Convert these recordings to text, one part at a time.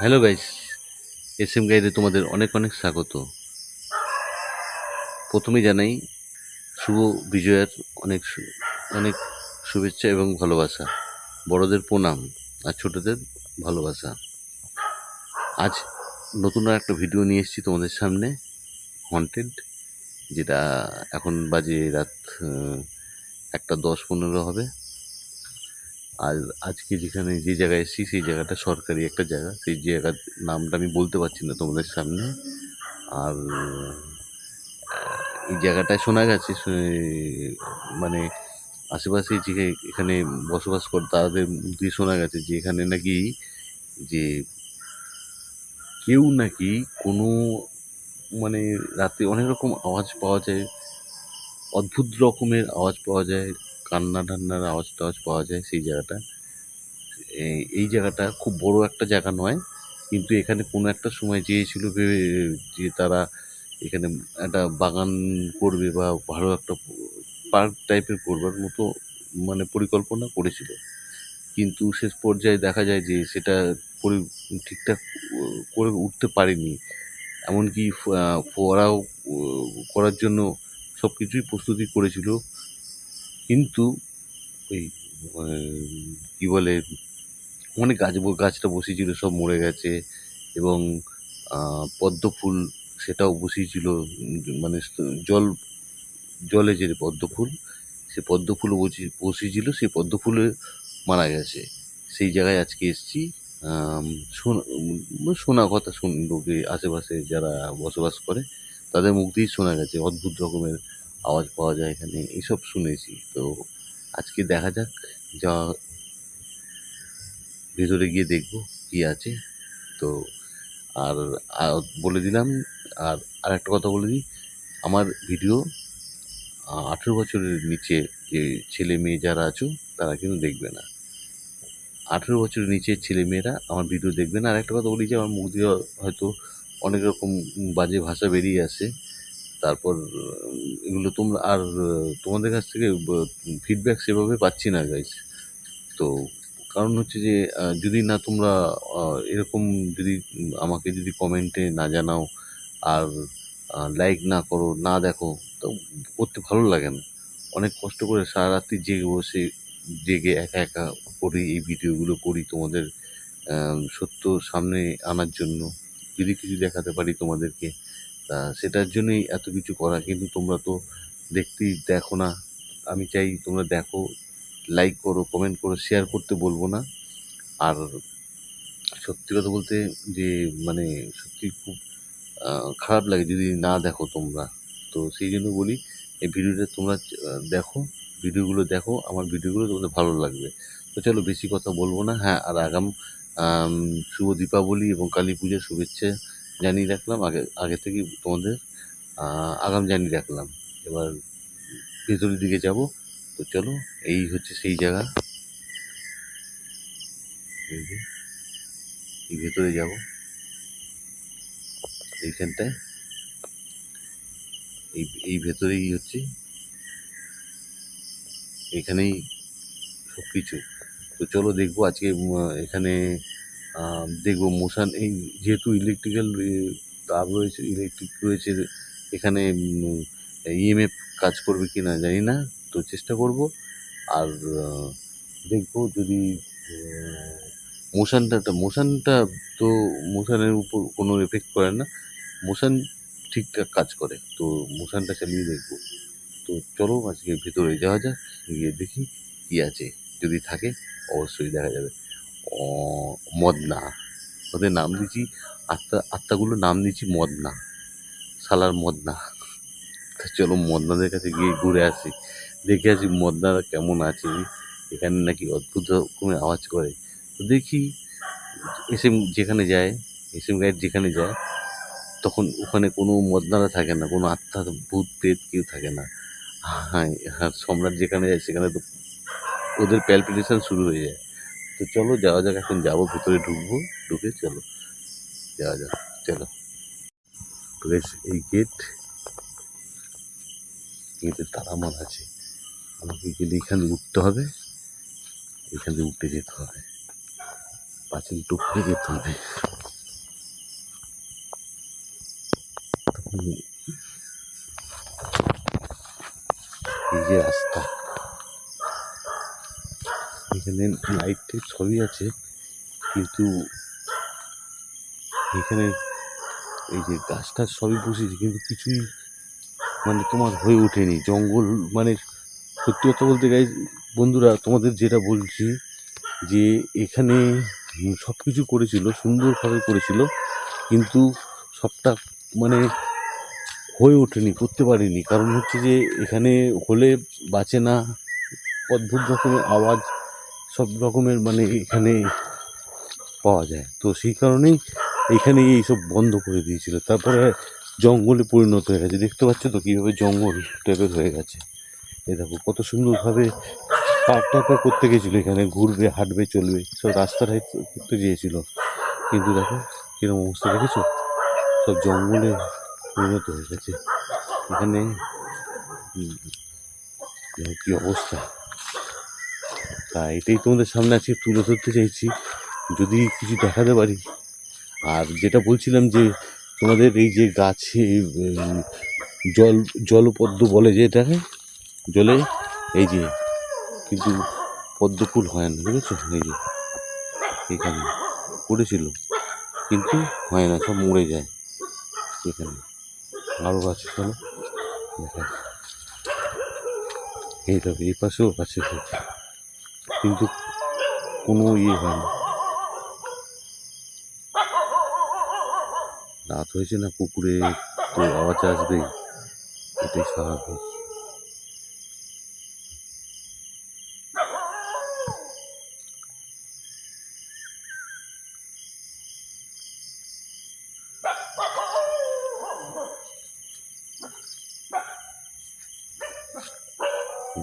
Hello guys S M গাইডে তোমাদের অনেক অনেক স্বাগত। প্রথমেই জানাই, শুভ বিজয়ার অনেক অনেক শুভেচ্ছা এবং ভালোবাসা। বড়দের প্রণাম আর ছোটদের ভালোবাসা। আজ নতুন একটা ভিডিও নিয়ে এসেছি তোমাদের সামনে হন্টেড যেটা এখন বাজে রাত একটা দশ পনেরো হবে। আর আজকে যেখানে যে জায়গায় এসেছি, সেই জায়গাটা সরকারি একটা জায়গা। সেই জায়গার নামটা আমি বলতে পারছি না তোমাদের সামনে। আর এই জায়গাটায় শোনা গেছে মানে আশেপাশে যে এখানে বসবাস করে, তাদের দিয়ে শোনা গেছে যে এখানে নাকি যে কেউ নাকি কোনো মানে রাতে অনেক রকম আওয়াজ পাওয়া যায়, অদ্ভুত রকমের আওয়াজ পাওয়া যায়। কান্না টান্নার আওয়াজ টাওয়াজ পাওয়া যায় সেই জায়গাটা। এই- জায়গাটা খুব বড় একটা জায়গা নয়, কিন্তু এখানে কোনো একটা সময় চেয়েছিল যে তারা এখানে একটা বাগান করবে বা ভালো একটা পার্ক টাইপের করবার মতো মানে পরিকল্পনা করেছিল। কিন্তু শেষ পর্যায়ে দেখা যায় যে সেটা ঠিকঠাক করে উঠতে পারেনি। এমনকি ফোয়ারাও করার জন্য সব কিছুই প্রস্তুতি করেছিল। কিন্তু ওই কী বলে, অনেক গাছ গাছটা বসিয়েছিল, সব মরে গেছে এবং পদ্ম ফুল সেটাও বসিয়েছিল মানে জল, জলে যে পদ্ম ফুল, সে পদ্ম ফুলও বসি- বসিয়েছিল, সেই পদ্ম ফুলে মারা গেছে। সেই জায়গায় আজকে এসেছি শোনা শোনা কথা শুন, লোকে আশেপাশে যারা বসবাস করে, তাদের মুখ দিয়েই শোনা গেছে, অদ্ভুত রকমের আওয়াজ পাওয়া যায় এখানে এইসব শুনেছি। তো আজকে দেখা যাক, যা ভেতরে গিয়ে দেখব কি আছে। তো আর বলে দিলাম, আর আর একটা কথা বলে দিই, আমার ভিডিও আঠেরো বছরের নিচে যে ছেলে মেয়ে যারা আছো, তারা কিন্তু দেখবে না। আঠেরো বছরের নিচের ছেলে মেয়েরা আমার ভিডিও দেখবে না। আর একটা কথা বলি যে, আমার মুখ দিয়ে হয়তো অনেক রকম বাজে ভাষা বেরিয়ে আসে। তারপর এগুলো তোমরা, আর তোমাদের কাছ থেকে ফিডব্যাক সেভাবে পাচ্ছি না গাইস তো, কারণ হচ্ছে যে যদি না তোমরা এরকম যদি আমাকে যদি কমেন্টে না জানাও, আর লাইক না করো, না দেখো, তো করতে ভালো লাগে না। অনেক কষ্ট করে সারা রাত্রি জেগে বসে, জেগে একা একা করি এই ভিডিওগুলো করি তোমাদের সত্য সামনে আনার জন্য। যদি কিছু দেখাতে পারি তোমাদেরকে তা সেটার জন্যই এত কিছু করা, কিন্তু তোমরা তো দেখতেই দেখো না। আমি চাই তোমরা দেখো লাইক করো কমেন্ট করো শেয়ার করতে বলব না। আর সত্যি কথা বলতে যে মানে সত্যি খুব খারাপ লাগে যদি না দেখো তোমরা। তো সেই জন্য বলি, এই ভিডিওটা তোমরা দেখো, ভিডিওগুলো দেখো, আমার ভিডিওগুলো তোমাদের ভালো লাগবে। তো চলো বেশি কথা বলব না। হ্যাঁ আর আগাম শুভ দীপাবলি এবং কালী পুজোর শুভেচ্ছা জানিয়ে রাখলাম, আগে আগে থেকে তোমাদের আগাম জানিয়ে রাখলাম। এবার ভেতরের দিকে যাব। তো চলো, এই হচ্ছে সেই জায়গা। এই ভেতরে যাব। এইখানটায়। এই এই ভেতরেই হচ্ছে। এখানেই সব কিছু তো চলো দেখব আজকে এখানে দেখব মোশান, এই যেহেতু ইলেকট্রিক্যাল তার রয়েছে ইলেকট্রিক রয়েছে, এখানে ইএমএফ কাজ করবে কি না জানি না, তো চেষ্টা করব। আর দেখব যদি মোশানটা মোশানটা তো মোশানের উপর কোনো এফেক্ট করে না, মোশান ঠিকঠাক কাজ করে, তো মোশানটা চালিয়ে দেখব। তো চলো আজকে ভেতরে যাওয়া যাক, গিয়ে দেখি কী আছে, যদি থাকে অবশ্যই দেখা যাবে। মদনা। ওদের নাম দিয়েছি, আত্মা, আত্মাগুলোর নাম দিয়েছি মদনা। সালার মদনা। তো চলো মদনাদের কাছে গিয়ে ঘুরে আসি। দেখে আসি মদনারা কেমন আছে। এখানে নাকি অদ্ভুত রকমের আওয়াজ করে। তো দেখি এস এম যেখানে যায় এস এম গাইড যেখানে যায়, তখন ওখানে কোনো মদনারা থাকে না, কোনো আত্মা ভূত প্রেত কেউ থাকে না। হ্যাঁ আর সম্রাট যেখানে যায় সেখানে তো ওদের প্যালপিটেশন শুরু হয়ে যায়। তো চলো, যাওয়া যাক, এখন যাব, ভিতরে ঢুকবো, ঢুকে চলো। যাওয়া যাক, চলো। প্লেস এই গেট গেটের তারা মান আছে। আমাকে গেলে এখানে উঠতে হবে। এখানে উঠে যেতে হবে। পাঁচিল টুকরে যেতে হবে। এই যে রাস্তা। এখানে লাইট টাইট সবই আছে, কিন্তু এখানে এই যে গাছ টাছ সবই বসেছে, কিন্তু কিছুই মানে তোমার হয়ে ওঠেনি। জঙ্গল মানে সত্যি কথা বলতে গাই বন্ধুরা, তোমাদের যেটা বলছি যে এখানে সব কিছু করেছিল, সুন্দরভাবে করেছিল, কিন্তু সবটা মানে হয়ে ওঠেনি, করতে পারিনি। কারণ হচ্ছে যে এখানে হলে বাঁচে না। অদ্ভুত রকমের আওয়াজ সব রকমের মানে এখানে পাওয়া যায়। তো সেই কারণেই এখানে এইসব বন্ধ করে দিয়েছিল। তারপরে জঙ্গলে পরিণত হয়ে গেছে। দেখতে পাচ্ছ তো কীভাবে জঙ্গল টাইপের হয়ে গেছে। এ দেখো, কত সুন্দরভাবে পার্ক টাইপের করতে গেছিল এখানে। ঘুরবে, হাঁটবে, চলবে, সব রাস্তাটাই করতে চেয়েছিল কিন্তু দেখো কীরকম অবস্থা দেখেছ? সব জঙ্গলে পরিণত হয়ে গেছে। এখানে কী অবস্থা। তা এটাই তোমাদের সামনে আজকে তুলে ধরতে চাইছি। যদি কিছু দেখাতে পারি। আর যেটা বলছিলাম যে, তোমাদের এই যে গাছে জল, জলপদ্ম বলে যে এটাকে, জলে, এই যে, কিন্তু পদ্ম ফুল হয় না, বুঝেছ? এই যে, এখানে করেছিল কিন্তু হয় না, সব মরে যায় এখানে। আরও গাছ চলো দেখা এই দেখো, এই পাশেও গাছে কিন্তু কোনো ইয়ে হয় না রাত হয়েছে না পুকুরে, তো আওয়াজ আসবেই এটাই স্বাভাবিক।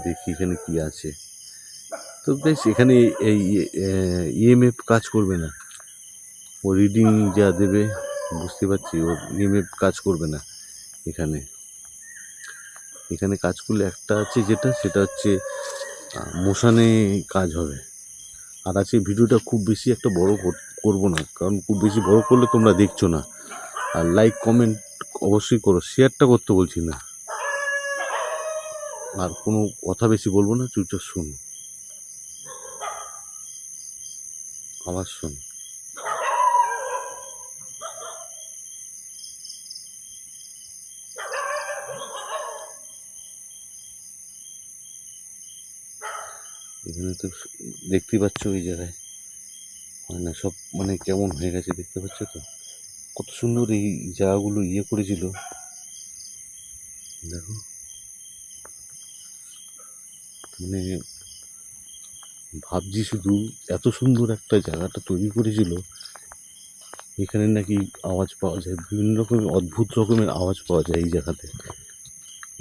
দেখি এখানে কি আছে। তো বেশ এখানে এই ইএমএফ কাজ করবে না। ও রিডিং যা দেবে, বুঝতে পারছি, ও ইএমএফ কাজ করবে না এখানে। এখানে কাজ করলে একটা আছে যেটা, সেটা হচ্ছে মোশানে কাজ হবে। আর আছে ভিডিওটা খুব বেশি একটা বড় কর- করব না, কারণ খুব বেশি বড় করলে তোমরা দেখছ না। আর লাইক কমেন্ট অবশ্যই করো শেয়ারটা করতে বলছি না। আর কোনো কথা বেশি বলব না, চুপচাপ শোনো। আবার শোন। এখানে তো দেখতেই পাচ্ছ ওই জায়গায়। হয় না, সব মানে কেমন হয়ে গেছে দেখতে পাচ্ছ তো? কত সুন্দর এই জায়গাগুলো ইয়ে করেছিল। দেখো। মানে ভাবছি শুধু এত সুন্দর একটা জায়গাটা তৈরি করেছিল, এখানে নাকি আওয়াজ পাওয়া যায়, বিভিন্ন রকমের অদ্ভুত রকমের আওয়াজ পাওয়া যায় এই জায়গাতে।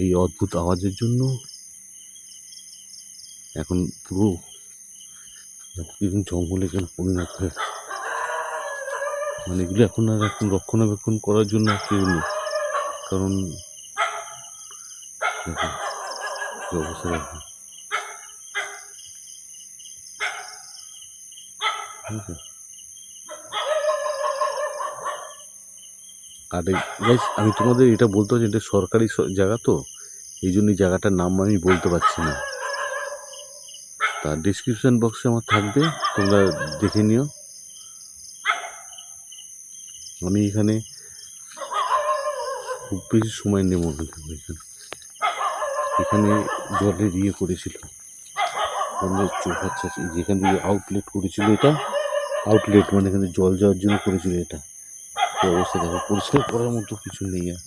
এই অদ্ভুত আওয়াজের জন্য এখন পুরো এখন জঙ্গলে কেন পরিণত হয়ে মানে এগুলো এখন আর এখন রক্ষণাবেক্ষণ করার জন্য কেউ নেই। কারণ অবস্থা দেখো বুঝেছ? আর আমি তোমাদের এটা বলতে পারছি এটা সরকারি জায়গা তো, এই জন্য জায়গাটার নাম আমি বলতে পারছি না। তা ডিসক্রিপশন বক্সে আমার থাকবে, তোমরা দেখে নিও। আমি এখানে খুব বেশি সময় নেব এখানে। এখানে জলের ইয়ে করেছিল চোখ আচ্ছা যেখান থেকে আউটলেট করেছিল এটা। আউটলেট মানে এখানে জল যাওয়ার জন্য করেছিল এটা। এই অবস্থা দেখো, পরিষ্কার করার মতো কিছু নেই আর।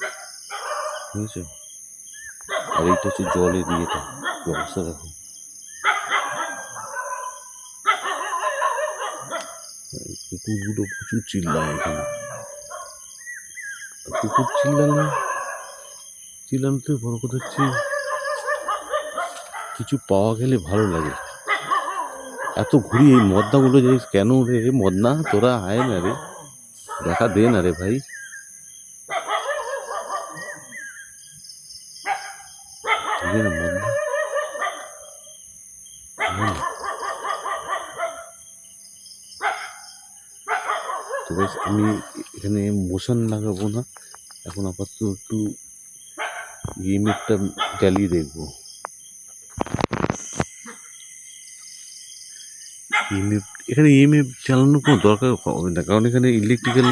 বুঝেছ? আর এইটা হচ্ছে জলের ইয়েটা অবস্থা দেখো। কুকুরগুলো প্রচুর চিল্লায় এখানে। কুকুর চিল্লালে চিল্লানোতে বড় কথা হচ্ছে, কিছু পাওয়া গেলে ভালো লাগে। এত ঘুরি এই মদনাগুলো যে কেন রে? মদনা তোরা আয় না রে। দেখা দে না রে ভাই। তো বেশ, আমি এখানে মোশন লাগাবো না। এখন আপাতত একটু ইএমএফটা জ্বালিয়ে দেখব। ইএমএফ এখানে ইএমএফ চালানোর কোনো দরকার হবে না, কারণ এখানে ইলেকট্রিক্যাল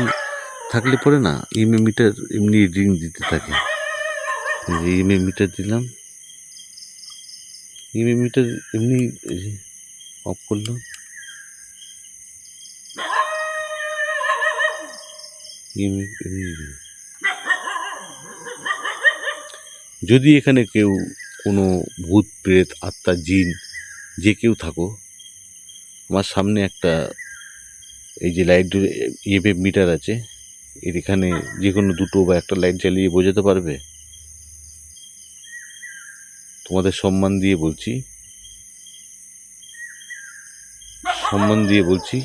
থাকলে পরে না ইএমএফ মিটার এমনি রিডিং দিতে থাকে। ইএমএফ মিটার দিলাম। ইএমএফ মিটার এমনি অফ করলাম যদি এখানে কেউ কোনো ভূত, প্রেত, আত্মা, জিন যে কেউ থাকো আমার সামনে একটা এই যে লাইট ইএমএফ মিটার আছে। এর এখানে যে কোনো দুটো বা একটা লাইট জ্বালিয়ে বোঝাতে পারবে? তোমাদের সম্মান দিয়ে বলছি। সম্মান দিয়ে বলছি,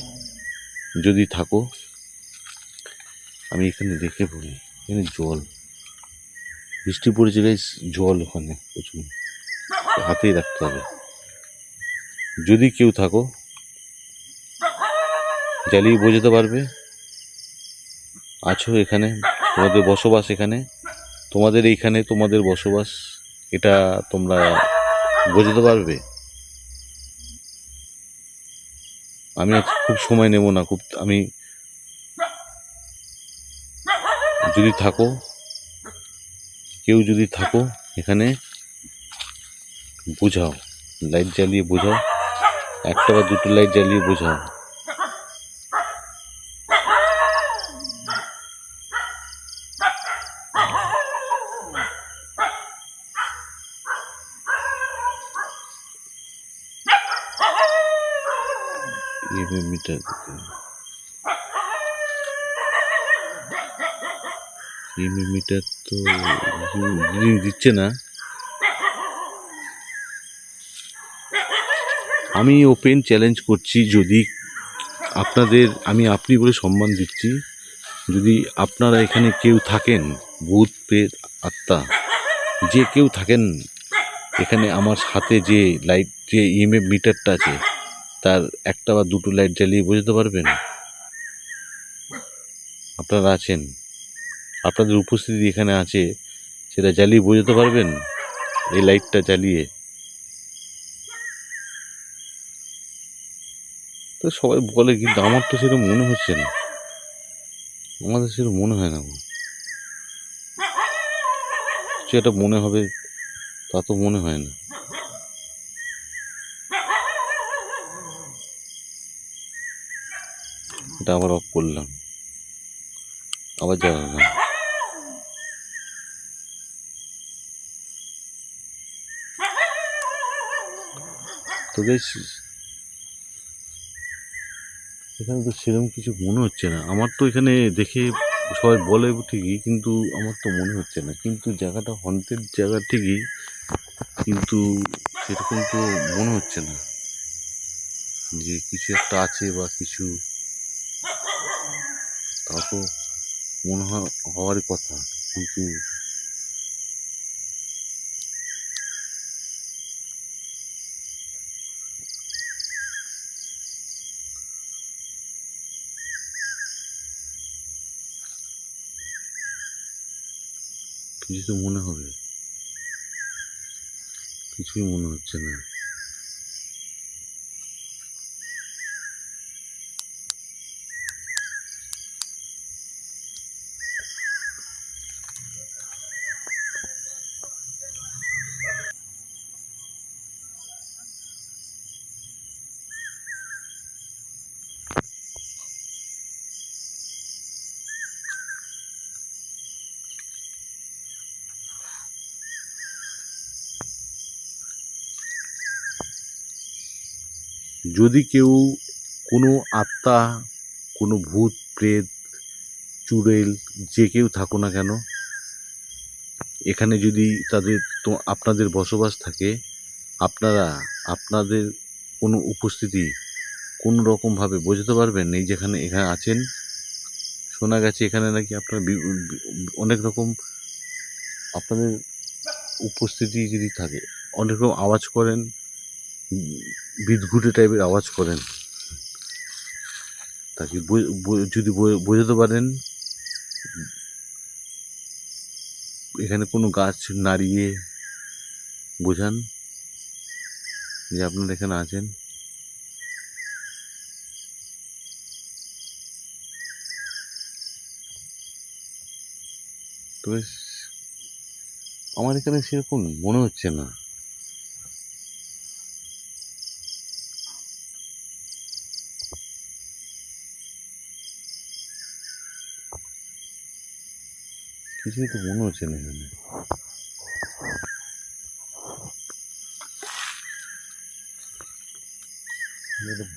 যদি থাকো, আমি এখানে দেখে পড়ি এখানে জল। বৃষ্টি পড়েছে গাইস জল ওখানে প্রচুর। হাতেই রাখতে হবে। যদি কেউ থাকো জ্বালিয়ে বোঝাতে পারবে। আছো এখানে, তোমাদের বসবাস এখানে। তোমাদের এইখানে তোমাদের বসবাস, এটা তোমরা বোঝাতে পারবে। আমি খুব সময় নেব না, খুব আমি যদি থাকো, কেউ যদি থাকো এখানে, বোঝাও, লাইট জ্বালিয়ে বোঝাও, একটা বা দুটো লাইট জ্বালিয়ে বোঝাও। ইএমএ মিটার ইএমএ মিটার তো দিচ্ছে না আমি ওপেন চ্যালেঞ্জ করছি যদি আপনাদের, আমি আপনি বলে সম্মান দিচ্ছি। যদি আপনারা এখানে কেউ থাকেন, ভূত, প্রেত, আত্মা, যে কেউ থাকেন, এখানে আমার হাতে যে লাইট যে ইএমএফ মিটারটা আছে তার একটা বা দুটো লাইট জ্বালিয়ে বোঝাতে পারবেন? আপনারা আছেন। আপনাদের উপস্থিতি এখানে আছে, সেটা জ্বালিয়ে বোঝাতে পারবেন? এই লাইটটা জ্বালিয়ে। তো সবাই বলে, কিন্তু আমার তো সেরকম মনে হচ্ছে না। আমাদের সেরকম মনে হয় না সেটা মনে হবে, তা তো মনে হয় না। এটা আবার অফ করলাম। আবার জ্বালালাম। তো বেশ, এখানে তো সেরকম কিছু মনে হচ্ছে না। আমার তো এখানে দেখে সবাই বলে ঠিকই, কিন্তু আমার তো মনে হচ্ছে না। কিন্তু জায়গাটা হন্টেড জায়গা ঠিকই, কিন্তু সেরকম তো মনে হচ্ছে না যে কিছু একটা আছে বা কিছু তা তো মনে হয় হওয়ারই কথা, কিন্তু কিছু তো মনে হবে। কিছুই মনে হচ্ছে না। যদি কেউ কোনো আত্মা, কোনো ভূত, প্রেত, চুড়েল, যে কেউ থাকো না কেন, এখানে যদি তাদের তো আপনাদের বসবাস থাকে, আপনারা, আপনাদের কোনো উপস্থিতি কোনো রকমভাবে বোঝাতে পারবেন? এই যেখানে, এখানে আছেন, শোনা গেছে এখানে নাকি আপনার অনেক রকম আপনাদের উপস্থিতি যদি থাকে, অনেক রকম আওয়াজ করেন বিদঘুটে টাইপের আওয়াজ করেন। তাকে যদি বোঝাতে পারেন, এখানে কোনো গাছ নাড়িয়ে বোঝান যে আপনারা এখানে আছেন। তবে আমার এখানে সেরকম মনে হচ্ছে না। কিছুই তো মনে হচ্ছে না এখানে।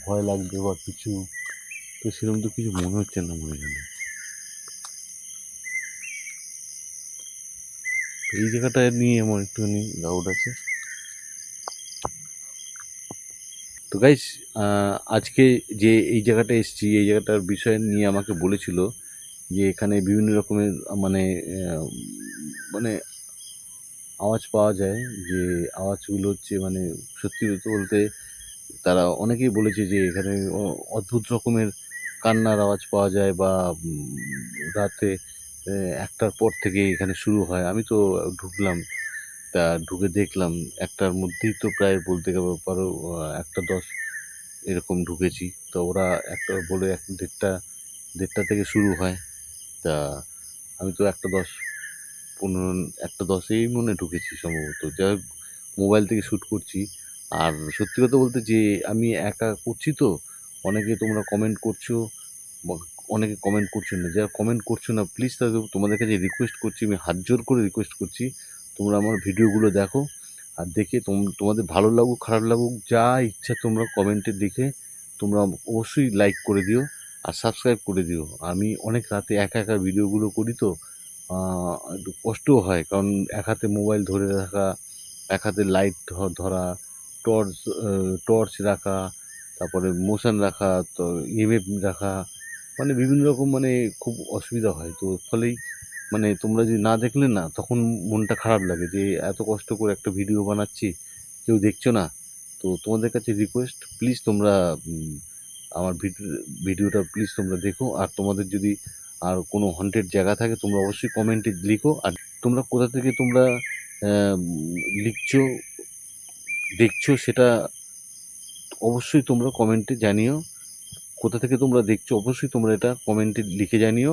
ভয় লাগবে বা কিছু। তো সেরকম তো কিছু মনে হচ্ছে না আমার এখানে। এই জায়গাটা নিয়ে আমার একটুখানি ডাউট আছে। তো গাইস আজকে যে এই জায়গাটা এসেছি, এই জায়গাটার বিষয় নিয়ে আমাকে বলেছিল যে এখানে বিভিন্ন রকমের মানে মানে আওয়াজ পাওয়া যায় যে আওয়াজগুলো হচ্ছে মানে সত্যি বলতে তারা অনেকেই বলেছে যে এখানে অদ্ভুত রকমের কান্নার আওয়াজ পাওয়া যায় বা রাতে একটার পর থেকে এখানে শুরু হয়। আমি তো ঢুকলাম, তা ঢুকে দেখলাম, একটার মধ্যেই তো প্রায় বলতে গেলে পারো একটা দশ এরকম ঢুকেছি। তো ওরা একটা বলে এক দেড়টা দেড়টা থেকে শুরু হয়। তা আমি তো একটা দশ পনেরো একটা দশেই মনে ঢুকেছি সম্ভবত। হোক, মোবাইল থেকে শ্যুট করছি। আর সত্যি কথা বলতে যে আমি একা করছি তো অনেকে তোমরা কমেন্ট করছ অনেকে কমেন্ট করছ না। যারা কমেন্ট করছ না প্লিজ তাদের তোমাদের কাছে রিকোয়েস্ট করছি আমি হাত জোর করে রিকোয়েস্ট করছি। তোমরা আমার ভিডিওগুলো দেখো আর দেখে তোম- তোমাদের ভালো লাগুক খারাপ লাগুক যা ইচ্ছা তোমরা কমেন্টে দেখে তোমরা অবশ্যই লাইক করে দিও। আর সাবস্ক্রাইব করে দিও। আমি অনেক রাতে একা একা ভিডিওগুলো করি তো একটু কষ্টও হয়। কারণ এক হাতে মোবাইল ধরে রাখা, এক হাতে লাইট ধরা টর্চ টর্চ রাখা, তারপরে মোশন রাখা, তো ইএমএফ রাখা মানে বিভিন্ন রকম মানে খুব অসুবিধা হয়। তো ফলেই মানে তোমরা যদি না দেখলে না, তখন মনটা খারাপ লাগে যে, এত কষ্ট করে একটা ভিডিও বানাচ্ছি, কেউ দেখছ না। তো তোমাদের কাছে রিকোয়েস্ট প্লিজ তোমরা আমার ভিডিও ভিডিওটা প্লিজ তোমরা দেখো। আর তোমাদের যদি আর কোনো হন্টেড জায়গা থাকে, তোমরা অবশ্যই কমেন্টে লিখো। আর তোমরা কোথা থেকে তোমরা লিখছো, দেখছ, সেটা অবশ্যই তোমরা কমেন্টে জানিও। কোথা থেকে তোমরা দেখছ, অবশ্যই তোমরা এটা কমেন্টে লিখে জানিও।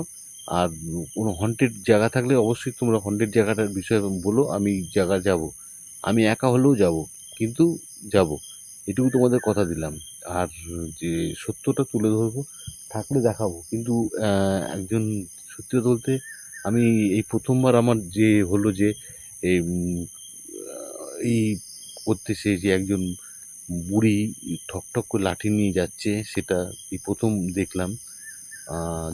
আর কোনো হন্টেড জায়গা থাকলে অবশ্যই তোমরা হন্টেড জায়গাটার বিষয়ে বলো, আমি জায়গা যাব। আমি একা হলেও যাব, কিন্তু যাব। এটুকু তোমাদের কথা দিলাম। আর যে সত্যটা তুলে ধরবো, থাকলে দেখাবো। কিন্তু একজন সত্যি বলতে আমি এই প্রথমবার আমার যে হলো যে, এই এই করতেছে যে একজন বুড়ি ঠক ঠক করে লাঠি নিয়ে যাচ্ছে, সেটা এই প্রথম দেখলাম।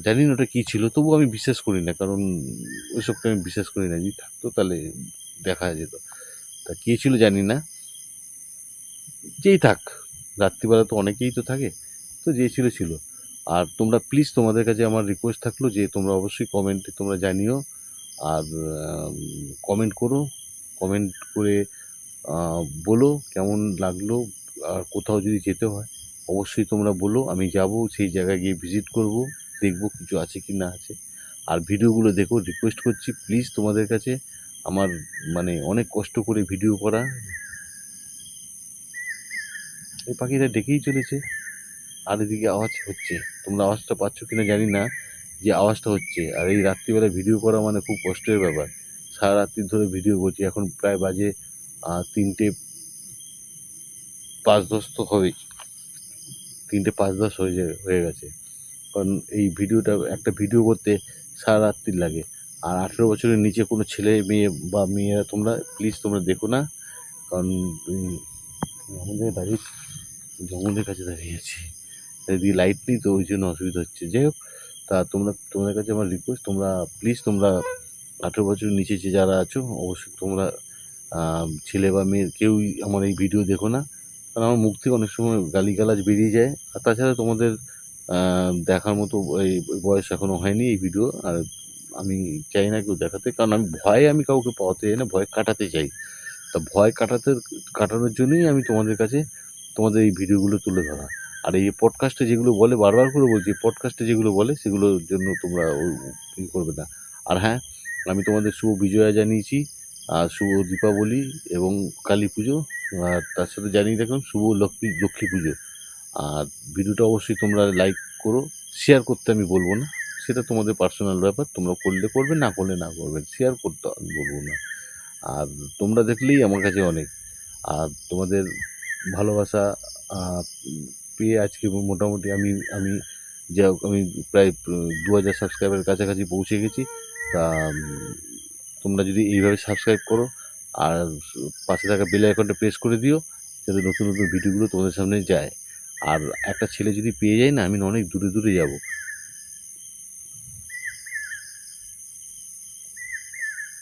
জানি না ওটা কী ছিল তবু আমি বিশ্বাস করি না, কারণ ওইসবকে আমি বিশ্বাস করি না। যদি থাকতো তাহলে দেখা যেত। তা কী ছিল জানি না। যেই থাক। রাত্রিবেলা তো অনেকেই তো থাকে, তো যে ছিল ছিল। আর তোমরা প্লিজ তোমাদের কাছে আমার রিকোয়েস্ট থাকল যে তোমরা অবশ্যই কমেন্টে তোমরা জানিও, আর কমেন্ট করো কমেন্ট করে বলো কেমন লাগল, আর কোথাও যদি যেতে হয়, অবশ্যই তোমরা বলো, আমি যাব, সেই জায়গায় গিয়ে ভিজিট করব, দেখব কিছু আছে কি না আছে। আর ভিডিওগুলো দেখো রিকোয়েস্ট করছি প্লিজ তোমাদের কাছে আমার মানে অনেক কষ্ট করে ভিডিও করা এই পাখিটা ডেকেই চলেছে। আর এদিকে আওয়াজ হচ্ছে। তোমরা আওয়াজটা পাচ্ছ কিনা জানি না, যে আওয়াজটা হচ্ছে। আর এই রাত্রিবেলা ভিডিও করা মানে খুব কষ্টের ব্যাপার। সারা রাত্রি ধরে ভিডিও করছি। এখন প্রায় বাজে তিনটে পাঁচ দশ তো হবেই। তিনটে পাঁচ দশ হয়ে হয়ে গেছে। কারণ এই ভিডিওটা, একটা ভিডিও করতে সারা রাত্রি লাগে। আর আঠেরো বছরের নিচে কোনো ছেলে, মেয়ে বা মেয়েরা তোমরা প্লিজ তোমরা দেখো না। কারণ এমন দাঁড়িয়ে জঙ্গলের কাছে দাঁড়িয়ে আছি এদিকে লাইট নেই তো, ওই জন্য অসুবিধা হচ্ছে। যাই হোক, তা তোমরা, তোমাদের কাছে আমার রিকোয়েস্ট তোমরা প্লিজ তোমরা আঠেরো বছরের নিচে যে যারা আছো, অবশ্যই তোমরা ছেলে বা মেয়ের কেউই আমার এই ভিডিও দেখো না। কারণ আমার মুখ থেকে অনেক সময় গালিগালাজ বেরিয়ে যায়। আর তাছাড়া তোমাদের দেখার মতো এই বয়স এখনও হয়নি এই ভিডিও আর আমি চাই না কেউ দেখাতে, কারণ আমি ভয়ে আমি কাউকে পাওয়াতে চাই না, ভয় কাটাতে চাই। তা ভয় কাটাতে, কাটানোর জন্যই আমি তোমাদের কাছে তোমাদের এই ভিডিওগুলো তুলে ধরা। আর এই পডকাস্টে যেগুলো বলে, বারবার করে বলছি পডকাস্টে যেগুলো বলে, সেগুলোর জন্য তোমরা ই করবে না। আর হ্যাঁ আমি তোমাদের শুভ বিজয়া জানিয়েছি, আর শুভ দীপাবলি এবং কালী পুজো, আর তার সাথে জানিয়ে রাখলাম, শুভ লক্ষ্মী লক্ষ্মী পুজো। আর ভিডিওটা অবশ্যই তোমরা লাইক করো শেয়ার করতে আমি বলব না। সেটা তোমাদের পার্সোনাল ব্যাপার, তোমরা করলে করবে, না করলে না করবে শেয়ার করতে আমি বলব না। আর তোমরা দেখলেই আমার কাছে অনেক। আর তোমাদের ভালোবাসা পেয়ে আজকে মোটামুটি আমি আমি যা আমি প্রায় দু হাজার সাবস্ক্রাইবারের কাছাকাছি পৌঁছে গেছি। তা তোমরা যদি এইভাবে সাবস্ক্রাইব করো, আর পাশে থাকা বেল আইকনটা প্রেস করে দিও, যাতে নতুন নতুন ভিডিওগুলো তোমাদের সামনে যায়। আর একটা ছেলে যদি পেয়ে যায় না, আমি অনেক দূরে দূরে যাব।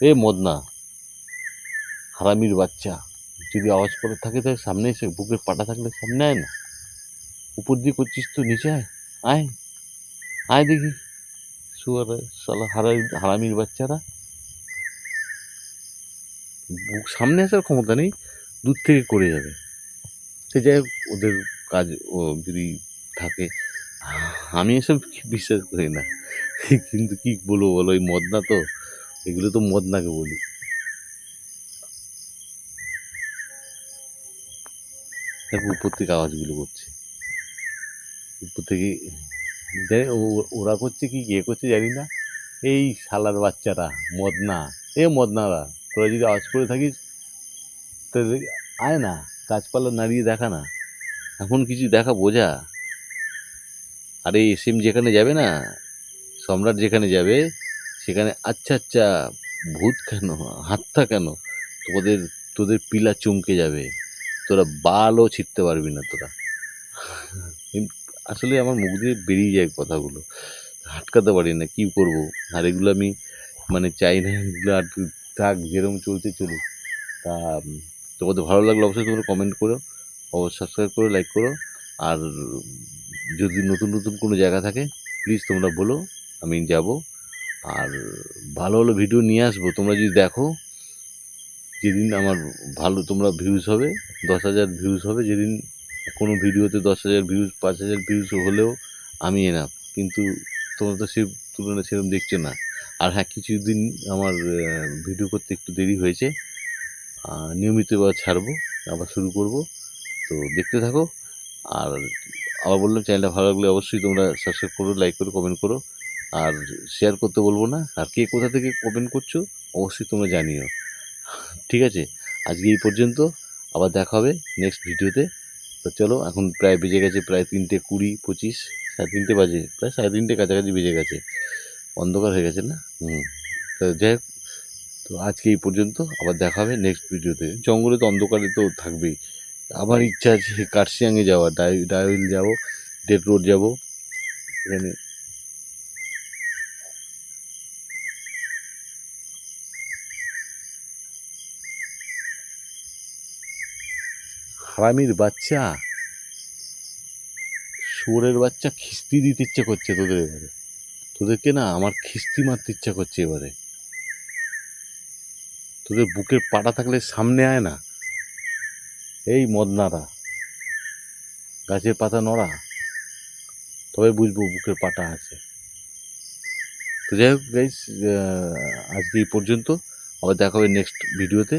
এ মদনা, হারামির বাচ্চা। যদি আওয়াজ করে থাকে, তাহলে সামনে এসে বুকের পাটা থাকলে সামনে আয় না। উপর দিয়ে করছিস তো, নিচে আয় আয় আয় দেখি। শুয়ার সালা হারাই হারামির বাচ্চারা। বুক, সামনে আসার ক্ষমতা নেই, দূর থেকে করে যাবে। সে যাই ওদের কাজ, ও যদি থাকে, আমি এসব বিশ্বাস করি না। কিন্তু কি বলব বলো ওই মদনা তো, এগুলো তো মদনাকে বলি। দেখো উপর থেকে আওয়াজগুলো করছে। উপর থেকে ও- ওরা করছে কি ইয়ে করছে জানি না। এই শালার বাচ্চারা, মদনা, এ মদনারা, তোরা যদি আওয়াজ করে থাকিস, তাহলে আয় না, গাছপালা নাড়িয়ে দেখা না। এখন কিছু দেখা বোঝা। আরে, এসএম যেখানে যাবে না, সম্রাট যেখানে যাবে, সেখানে আচ্ছা আচ্ছা ভূত কেন, হাতটা কেন, তোদের তোদের পিলা চমকে যাবে। তোরা বালও ছিটতে পারবি না তোরা। আসলে আমার মুখ দিয়ে বেরিয়ে যায় কথাগুলো। আটকাতে পারি না, কী করব? আর এগুলো আমি মানে চাই না, এগুলো আর থাক যেরকম চলতে চলুক। তা তোমাদের ভালো লাগলে অবশ্যই তোমরা কমেন্ট করো, অবশ্যই সাবস্ক্রাইব করো লাইক করো। আর, যদি নতুন নতুন কোনো জায়গা থাকে প্লিজ তোমরা বলো, আমি যাব। আর, ভালো ভালো ভিডিও নিয়ে আসব। তোমরা যদি দেখো, যেদিন আমার ভালো, তোমরা ভিউজ হবে দশ হাজার ভিউজ হবে, যেদিন কোনো ভিডিওতে দশ হাজার ভিউজ পাঁচ হাজার ভিউজ হলেও আমি এনাফ কিন্তু তোমরা তো সে তুলনায় সেরকম দেখছ না। আর হ্যাঁ কিছুদিন আমার ভিডিও করতে একটু দেরি হয়েছে। নিয়মিত এবার ছাড়বো, আবার শুরু করব। তো দেখতে থাকো। আর আবার বললাম চ্যানেলটা ভালো লাগলে অবশ্যই তোমরা সাবস্ক্রাইব করো লাইক করো কমেন্ট করো। আর শেয়ার করতে বলব না। আর কে কোথা থেকে কমেন্ট করছ, অবশ্যই তোমরা জানিও। ঠিক আছে? আজকে এই পর্যন্ত। আবার দেখা হবে নেক্সট ভিডিওতে তো। চলো, এখন প্রায় বেজে গেছে প্রায় তিনটে কুড়ি, পঁচিশ, সাড়ে তিনটে বাজে, প্রায় সাড়ে তিনটে কাছাকাছি বেজে গেছে। অন্ধকার হয়ে গেছে না? হুম। তো যাই তো আজকে এই পর্যন্ত, আবার দেখা হবে নেক্সট ভিডিওতে জঙ্গলে তো অন্ধকারে তো থাকবেই। আবার ইচ্ছা আছে কার্শিয়াংয়ে যাওয়া ডাই ডাইল যাব ডেট রোড যাব। এখানে হারামির বাচ্চা। শুয়োরের বাচ্চা খিস্তি দিতে ইচ্ছে করছে তোদের এবারে। তোদেরকে না আমার খিস্তি মারতে ইচ্ছা করছে এবারে। তোদের বুকের পাটা থাকলে সামনে আয় না। এই মদনারা, গাছের পাতা নড়া, তবে বুঝব বুকের পাটা আছে। তো যাই হোক আজকে এই পর্যন্ত। আবার দেখা হবে নেক্সট ভিডিওতে